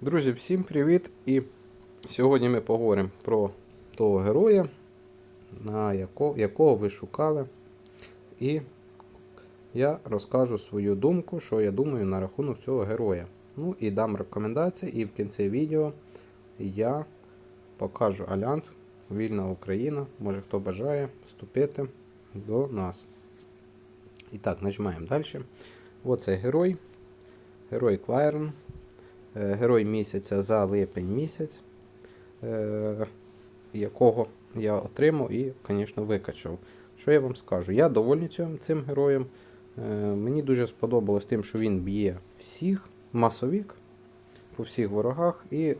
Друзі, всім привіт! І сьогодні ми поговоримо про того героя, на яко, якого ви шукали. І я розкажу свою думку, що я думаю на рахунок цього героя. Ну і дам рекомендації, і в кінці відео я покажу Альянс Вільна Україна. Може хто бажає вступити до нас. І так, нажимаємо далі. Оце герой. Герой Клайрон. Е, Герой місяця за липень місяць, е, якого я отримав і, звісно, викачав. Що я вам скажу? Я довольний цим, цим героєм. Е, Мені дуже сподобалось тим, що він б'є всіх, масовік по всіх ворогах і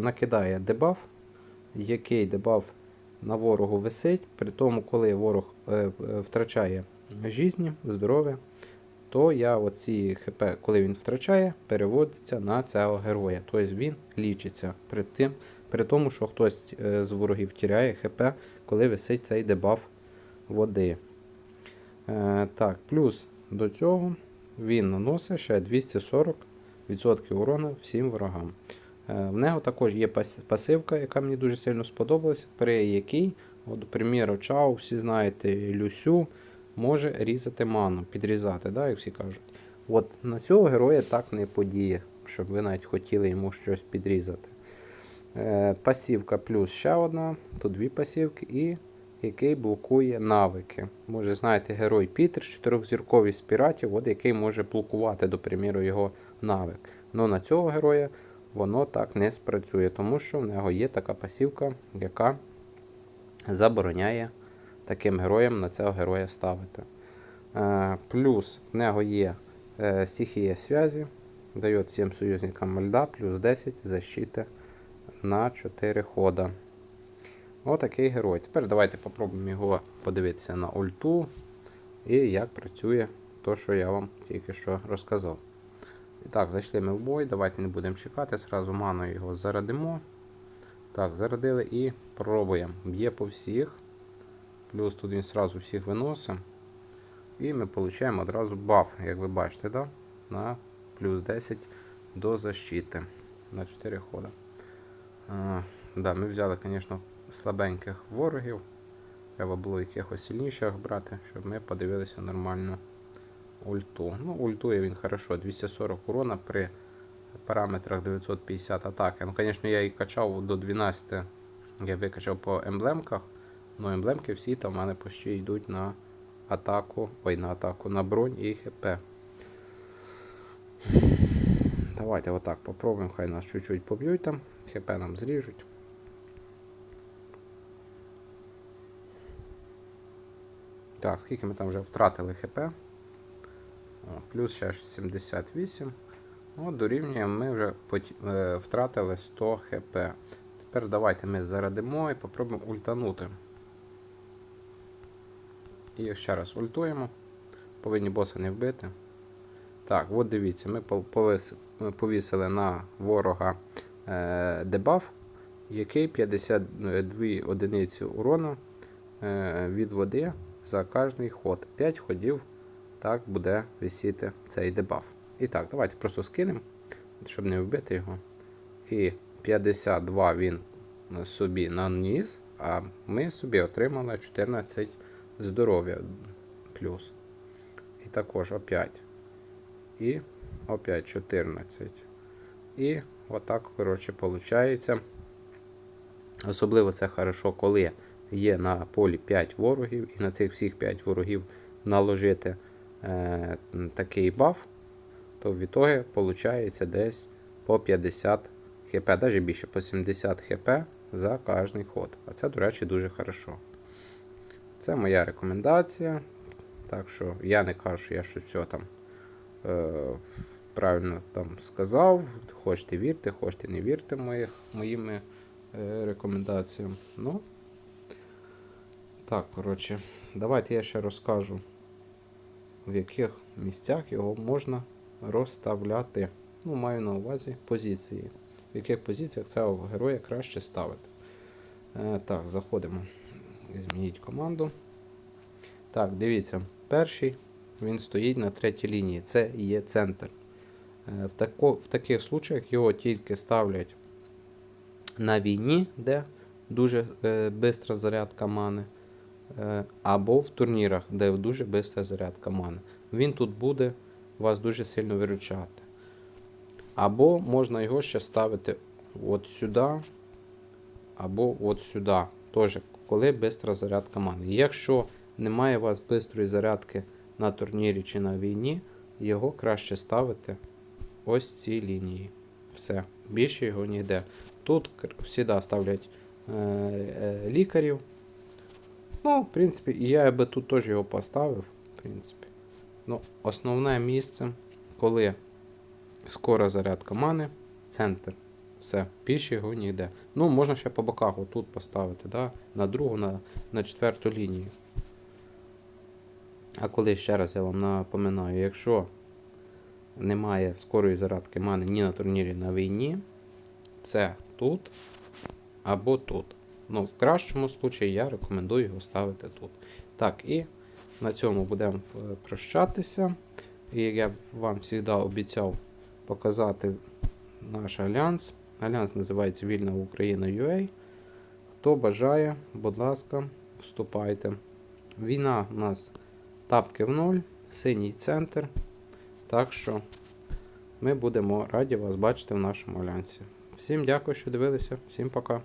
накидає дебаф, який дебаф на ворогу висить. При тому, коли ворог втрачає жизні, здоров'я, то я оці ХП, коли він втрачає, переводиться на цього героя. Тобто він лічиться при, тим, при тому, що хтось е, з ворогів тіряє ХП, коли висить цей дебаф води. Е, так, плюс до цього він наносить ще 240% урона всім ворогам. Е, в нього також є пас- пасивка, яка мені дуже сильно сподобалась, при якій, от, приміру, Чао, всі знаєте, Люсю може різати ману, підрізати, да, як всі кажуть. От на цього героя так не подіє, щоб ви навіть хотіли йому щось підрізати. Е, пасівка плюс ще одна, тут дві пасівки, і який блокує навики. Може, знаєте, герой Пітер, чотирьохзірковий з піратів, от який може блокувати, до приміру, його навик. Но на цього героя воно так не спрацює, тому що в нього є така пасівка, яка забороняє таким героям на цього героя ставити. Е, Плюс в нього є е, стихія зв'язі, дає всім союзникам льда, плюс 10 защити на 4 хода. Отакий герой. Тепер давайте попробуємо його подивитися на ульту і як працює то, що я вам тільки що розказав. І так, зайшли ми в бой, давайте не будемо чекати, зразу маною його зарадимо. Так, зарадили і пробуємо. Б'є по всіх. Плюс тут він сразу всіх виносить. І ми отримуємо одразу баф, як ви бачите, да? на плюс 10 до защити на 4 хода. А, да, ми взяли, звісно, слабеньких ворогів. Треба було якихось сильніших брати, щоб ми подивилися нормально ульту. Ну, ультує він хорошо, 240 урона при параметрах 950 атаки. Ну, звісно, я її качав до 12. Я викачав по емблемках. Ну, емблемки всі там в мене почти йдуть на атаку. Ой, на атаку, на бронь і ХП. Давайте отак попробуємо, хай нас чуть-чуть поб'ють там, ХП нам зріжуть. Так, скільки ми там вже втратили ХП? О, плюс ще 78. От, дорівнюємо, ми вже пот- е, втратили 100 ХП. Тепер давайте ми зарадимо і попробуємо ультанути. І ще раз ультуємо. Повинні боса не вбити. Так, от дивіться, ми повісили на ворога е, дебаф, який 52 одиниці урона е, від води за кожний ход. 5 ходів так буде висіти цей дебаф. І так, давайте просто скинемо, щоб не вбити його. І 52 він собі наніс, а ми собі отримали 14 здоров'я плюс. І також опять. І опять 14. І отак, коротше, виходить. Особливо це хорошо, коли є на полі 5 ворогів, і на цих всіх 5 ворогів наложити е, такий баф, то в ітогі виходить десь по 50 хп, навіть більше по 70 хп за кожний ход. А це, до речі, дуже хорошо. Це моя рекомендація. Так що я не кажу, що я щось все там е, правильно там сказав. Хочете вірте, хочете не вірте моїх, моїми е, рекомендаціями. Ну, так, коротше, давайте я ще розкажу, в яких місцях його можна розставляти. Ну, маю на увазі позиції. В яких позиціях цього героя краще ставити. Е, так, заходимо. Змініть команду. Так, дивіться, перший він стоїть на третій лінії. Це і є центр. Е, В, тако, в таких случаях його тільки ставлять на війні, де дуже е, бистра зарядка мани, е, або в турнірах, де дуже бистра зарядка мани. Він тут буде вас дуже сильно виручати. Або можна його ще ставити от сюди, або от сюди. Теж, коли бистра зарядка мани. Якщо немає у вас бистрої зарядки на турнірі чи на війні, його краще ставити ось в цій лінії. Все. Більше його ніде. Тут завжди ставлять е, е, лікарів. Ну, в принципі, і я би тут теж його поставив. В принципі. Ну, основне місце, коли скора зарядка мани, центр. Все, більше його ніде. Ну, можна ще по боках отут поставити, да? на другу, на, на четверту лінію. А коли ще раз я вам напоминаю, якщо немає скорої зарядки мани ні на турнірі, ні на війні, це тут або тут. Ну, в кращому случаї я рекомендую його ставити тут. Так, і на цьому будемо е, прощатися. І як я вам завжди обіцяв показати наш альянс. Альянс називається Вільна Україна UA. Хто бажає, будь ласка, вступайте. Війна у нас тапки в ноль, синій центр. Так що ми будемо раді вас бачити в нашому альянсі. Всім дякую, що дивилися, всім пока.